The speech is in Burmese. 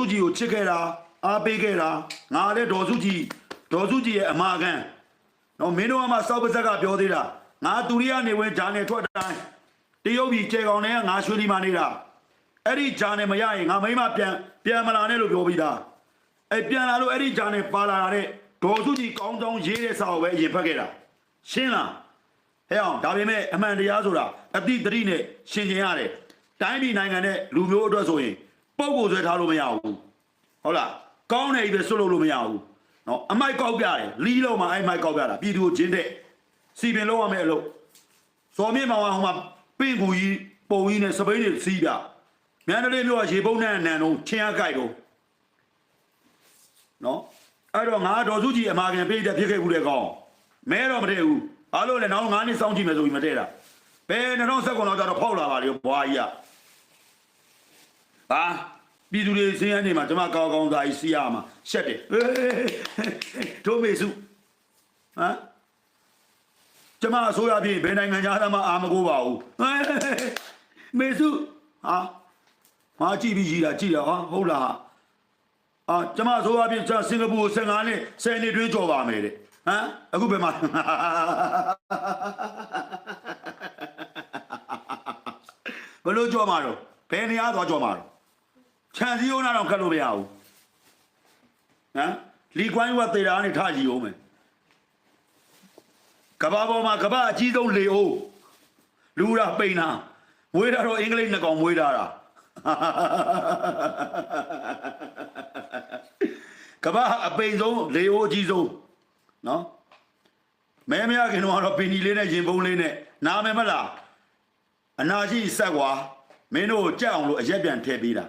စုကြည်ကိုချစ်ခဲ့တာအားပေးခဲ့တာငါလည်းဒေါ်စုကြည်ဒေါ်စုကြည်ရဲ့အမာခံနော်မင်းတို့ကမှစောက်ပါဇက်ကပြောသေးတာငါတူရီကနေဝင်ဂျာနယ်ထွက်တိုင်းတရုတ်ပြည်ကျေကောင်နဲ့ငါရွှေလီမှာနေတာအဲ့ဒီဂျာနယ်မရရင်ငါမိမပြန်ပြန်မလာနဲ့လို့ပြောပြီးသားအဲ့ပြန်လာလို့အဲ့ဒီဂျာနယ်ပါလာတဲ့ဒေါ်စုကြည်ကောင်းကောင်းရေးတဲ့စာကိုပဲအရင်ဖတ်ခဲ့တာရှင်းလားဟဲ့အောင်ဒါပေမဲ့အမှန်တရားဆိုတာအတိတတိနဲ့ရှင်းရှင်းရတယ်တိုင်းပြည်နိုင်ငံနဲ့လူမျိုးအတွက်ဆိုရင် ပုံကိုဆွဲထားလို့မရဘူးဟုတ်လားကောင်းတယ်ပဲဆွတ်လို့လို့မရဘူးနော်အမိုက်ကောက်ပြတယ်လီးလုံးမှာအဲ့မိုက်ကောက်ပြတာပြည်သူကိုဂျင်းတဲ့စီပင်လုံးရမယ်အလုပ်စော်မြင့်မောင်ကဟိုမှာပင့်ကူကြီးပုံကြီးနဲ့စပိန်တွေစီးပြမြန်တလေးမျိုးကရေပုံးနဲ့အနံတော့ချင်းအကြိုက်တော့နော်အဲ့တော့ငါဒေါ်စုကြည်အမာခံပြေးတဲ့ဖြစ်ခဲ့ဘူးတဲ့ကောင်မဲတော့မတည့်ဘူးဘာလို့လဲနောက်ငါးနှစ်စောင့်ကြည့်မယ်ဆိုပြီးမတည့်တာဘယ်2019လောက်ကျတော့ဖောက်လာပါလေဘွားကြီးက ဟာပြည်သူတွေစင်းရနေမှာကျမကောင်းကောင်းသားကြီးစီးရမှာရှက်တယ်ဟေးတို့မေစုဟမ်ကျမအစိုးရပြည်ဘယ်နိုင်ငံသားမှအာမကိုပါဘူးဟေးမေစုဟာမကြည့်ပြီးကြီးတာကြည့်တာဟာဟုတ်လားဟာအာကျမအစိုးရပြည်စင်ကာပူ15နှစ်10နှစ်တွင်းကြော်ပါမယ်တဲ့ဟမ်အခုဘယ်မှာဘယ်လိုကြော်မှာတော့ဘယ်နေရာသွားကြော်မှာတော့ ခြံစည်းရုံးတာတော့ခက်လို့မရဘူးဟမ်လီကွိုင်းဝတ်သေးတာကနေထားကြည့်အောင်မယ်ကဘာပေါ်မှာကဘာအကြီးဆုံးလေအိုးလူရာပိန်တာမွေးတာတော့အင်္ဂလိပ်နှစ်ကောင်မွေးတာတာကဘာအပိန်ဆုံးလေအိုးအကြီးဆုံးနော်မဲမရခင်တော့ပင်ကြီးလေးနဲ့ရင်ပုံးလေးနဲ့နားမယ်မလားအနာရှိဆက်ကွာမင်းတို့ကိုကြက်အောင်လို့အရက်ပြန်ထည့်ပေးတာ